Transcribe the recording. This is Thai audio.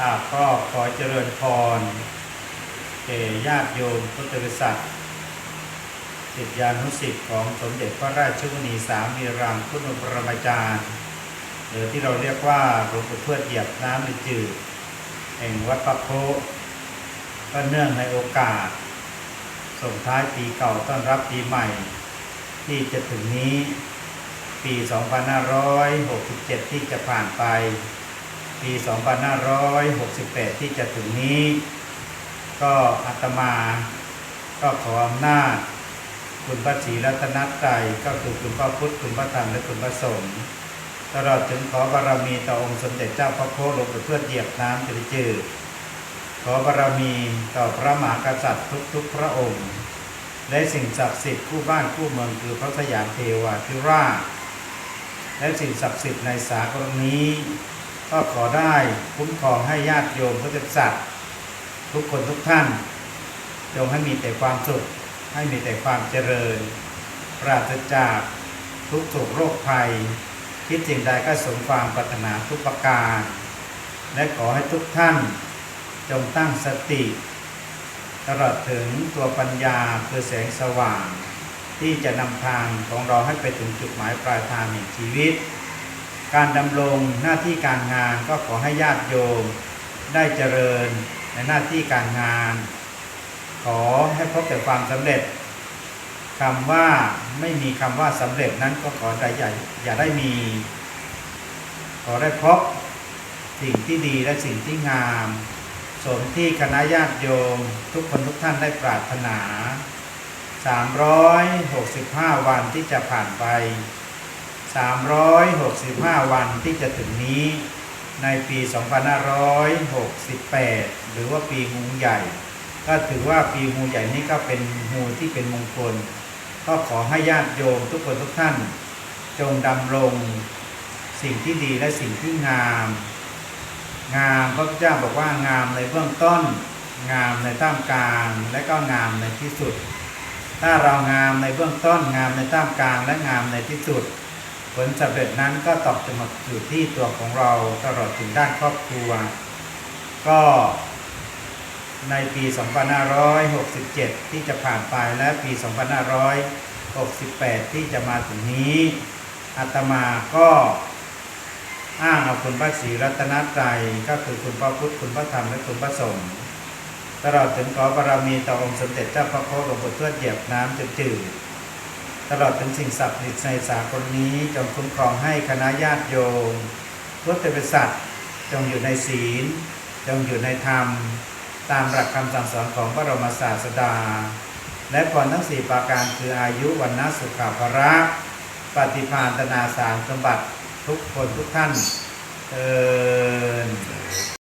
อาก็ขอเจริญพรแก่ญาติโยมพุทธบริษัทศิษยานุศิษย์ของสมเด็จพระราชวนีสามีรังคุณอุปรมาจารย์หรือที่เราเรียกว่าหลวงปู่ทวดเหยียบน้ำในจืดแห่งวัดปะโพก็เนื่องในโอกาส ส่งท้ายปีเก่าต้อนรับปีใหม่ ที่จะถึงนี้ปี 2567 ที่จะผ่านไป ปี 2568 ที่จะถึงนี้ ก็อาตมาก็ขออำนาจคุณพระศรีรัตนตรัยก็คือคุณพระพุทธคุณพระธรรมและคุณพระสงฆ์ตลอดถึงขอบารมีต่อองค์สมเด็จเจ้าพระโคหลวงปู่ทวดเหยียบน้ำจืดจืดขอบารมีต่อพระมหากษัตริย์ทุกๆพระองค์ และสิ่งศักดิ์สิทธิ์คู่บ้านคู่เมืองคือพระสยามเทวาธิราชและสิ่งศักดิ์สิทธิ์ในสากลนี้ ก็ขอได้คุ้มครองให้ญาติโยมพุทธบริษัททุกคนทุกท่านจงให้มีแต่ความสุข ให้มีแต่ความเจริญ ปราศจากทุกโศกโรคภัย คิดสิ่งใดก็สมความปรารถนาทุกประการ และขอให้ทุกท่าน จงตั้งสติ ตลอดถึงตัวปัญญาคือแสงสว่าง ที่จะนำทางของเราให้ไปถึงจุดหมายปลายทางแห่งชีวิต การดำรงหน้าที่การงานก็ขอให้ญาติโยม ได้เจริญในหน้าที่การงาน ขอให้พบแต่ความสำเร็จคำว่าไม่มีคำว่าสำเร็จนั้นก็ขอได้อย่าอย่าได้มี ขอได้พบสิ่งที่ดีและสิ่งที่งาม สมที่คณะญาติโยม ทุกคนทุกท่านได้ปรารถนา 365 วันที่จะผ่านไป 365 วันที่จะถึงนี้ในปี 2568 หรือว่าปีงูใหญ่ ก็ถือว่าปีงูใหญ่นี้ก็เป็นงูที่เป็นมงคล ก็ขอให้ญาติโยมทุกคนทุกท่าน จงดำรงสิ่งที่ดีและสิ่งที่งาม งามพระพุทธเจ้าบอกว่างามในเบื้องต้น งามในท่ามกลางและก็งามในที่สุด ถ้าเรางามในเบื้องต้น งามในท่ามกลางและงามในที่สุด ลสำเร็จนั้นก็ตอบจะมาอยู่ที่ตัวของเราตลอดถึงด้านครอบครัว ก็ในปี 2567 ที่จะผ่านไปและปี 2568 ที่จะมาถึงนี้อาตมาก็อ้างเอาคุณพระศรีรัตนตรัยก็คือคุณพระพุทธคุณพระธรรมและคุณพระสงฆ์ตลอดถึงขอบารมีต่อองค์สมเด็จเจ้าพระโคหลวงปู่ทวดเหยียบน้ำจืดๆ ตลอดถึงสิ่งศักดิ์สิทธิ์ในสากลนี้จงคุ้มครองให้คณะญาติโยมพุทธบริษัทจงอยู่ในศีล จงอยู่ในธรรม ตามหลักคำสั่งสอนของพระบรมศาสดา และพรทั้งสี่ประการคืออายุวันนสุขาภระปฏิภาณตนาสารสมบัติทุกคนทุกท่านเอิน